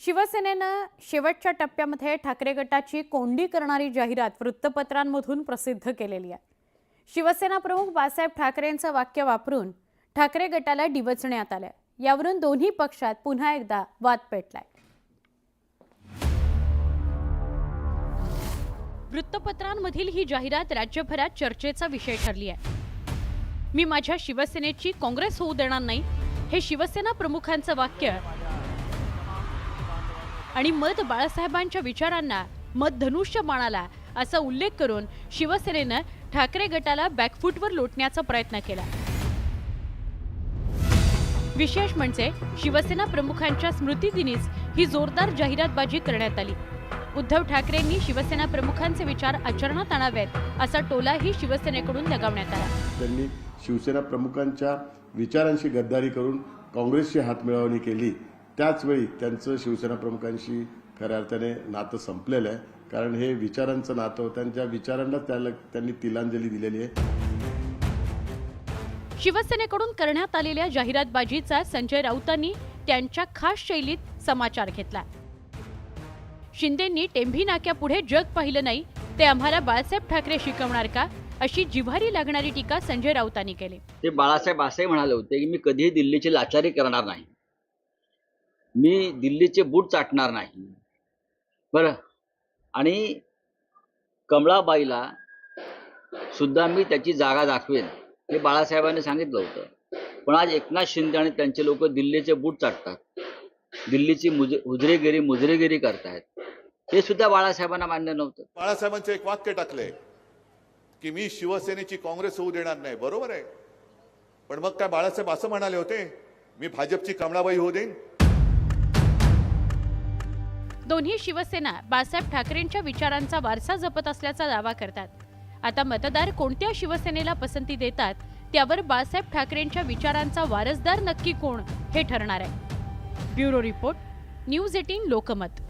शिवसेनेनं शेवटच्या टप्प्यामध्ये ठाकरे गटाची कोंडी करणारी जाहिरात वृत्तपत्रांमधून प्रसिद्ध केलेली आहे. शिवसेना प्रमुख बाळासाहेब ठाकरेंचं वाक्य वापरून ठाकरे गटाला डिवचण्यात आलं यावरून दोन्ही पक्षात पुन्हा एकदा वाद पेटलाय. वृत्तपत्रांमधील ही जाहिरात राज्यभरात चर्चेचा विषय ठरली आहे. मी माझ्या शिवसेनेची काँग्रेस होऊ देणार नाही हे शिवसेना प्रमुखांचं वाक्य आणि मत बाळासाहेबांच्या विचारांना मत धनुष्य बाणाला असा उल्लेख करून शिवसेनेनं ठाकरे गटाला बॅकफूटवर लोटण्याचा प्रयत्न केला. विशेष म्हणजे शिवसेना प्रमुखांच्या स्मृतिदिनीच ही जोरदार जाहिरातबाजी करण्यात आली. उद्धव ठाकरेंनी शिवसेना प्रमुखांचे विचार आचरणात आणावेत असा टोलाही शिवसेनेकडून लगावण्यात आला. त्यांनी शिवसेना प्रमुखांच्या विचारांशी गद्दारी करून काँग्रेसची हातमिळवणी केली. त्याचवेळी त्यांचं शिवसेना प्रमुखांशी खऱ्या अर्थाने नातं संपलेलं आहे. कारण हे विचारांचं नातं होतं आणि त्या विचारांना त्याला त्यांनी तिलांजली दिलेली आहे. शिवसेनेकडून करण्यात आलेल्या जाहिरातबाजीचा संजय राऊतांनी त्यांच्या खास शैलीत समाचार घेतला. शिंदेंनी टेंभी नाक्यापुढे जग पाहिलं नाही ते आम्हाला बाळासाहेब ठाकरे शिकवणार का अशी जिव्हारी लागणारी टीका संजय राऊतांनी केली. ते बाळासाहेब असे म्हणाले होते की मी कधीही दिल्लीची लाचारी करणार नाही. मी दिल्लीचे बूट चाटणार नाही. बरं. आणि कमळाबाईला सुद्धा मी त्याची जागा दाखवेन हे बाळासाहेबांनी सांगितलं होतं. पण आज एकनाथ शिंदे आणि त्यांचे लोक दिल्लीचे बूट चाटतात. दिल्लीची मुज हुजरेगिरी मुजरेगिरी करतायत. हे सुद्धा बाळासाहेबांना मान्य नव्हतं. बाळासाहेबांचं एक वाक्य टाकलंय की मी शिवसेनेची काँग्रेस होऊ देणार नाही. बरोबर आहे. पण मग काय बाळासाहेब असं म्हणाले होते मी भाजपची कमळाबाई होऊ देईन? दोन्ही शिवसेना बाळासाहेब ठाकरेंच्या विचारांचा वारसा जपत असल्याचा दावा करतात. आता मतदार कोणत्या शिवसेनेला पसंती देतात त्यावर बाळासाहेब ठाकरेंच्या विचारांचा वारसदार नक्की कोण हे ठरणार आहे. Bureau report news eighteen Lokmat.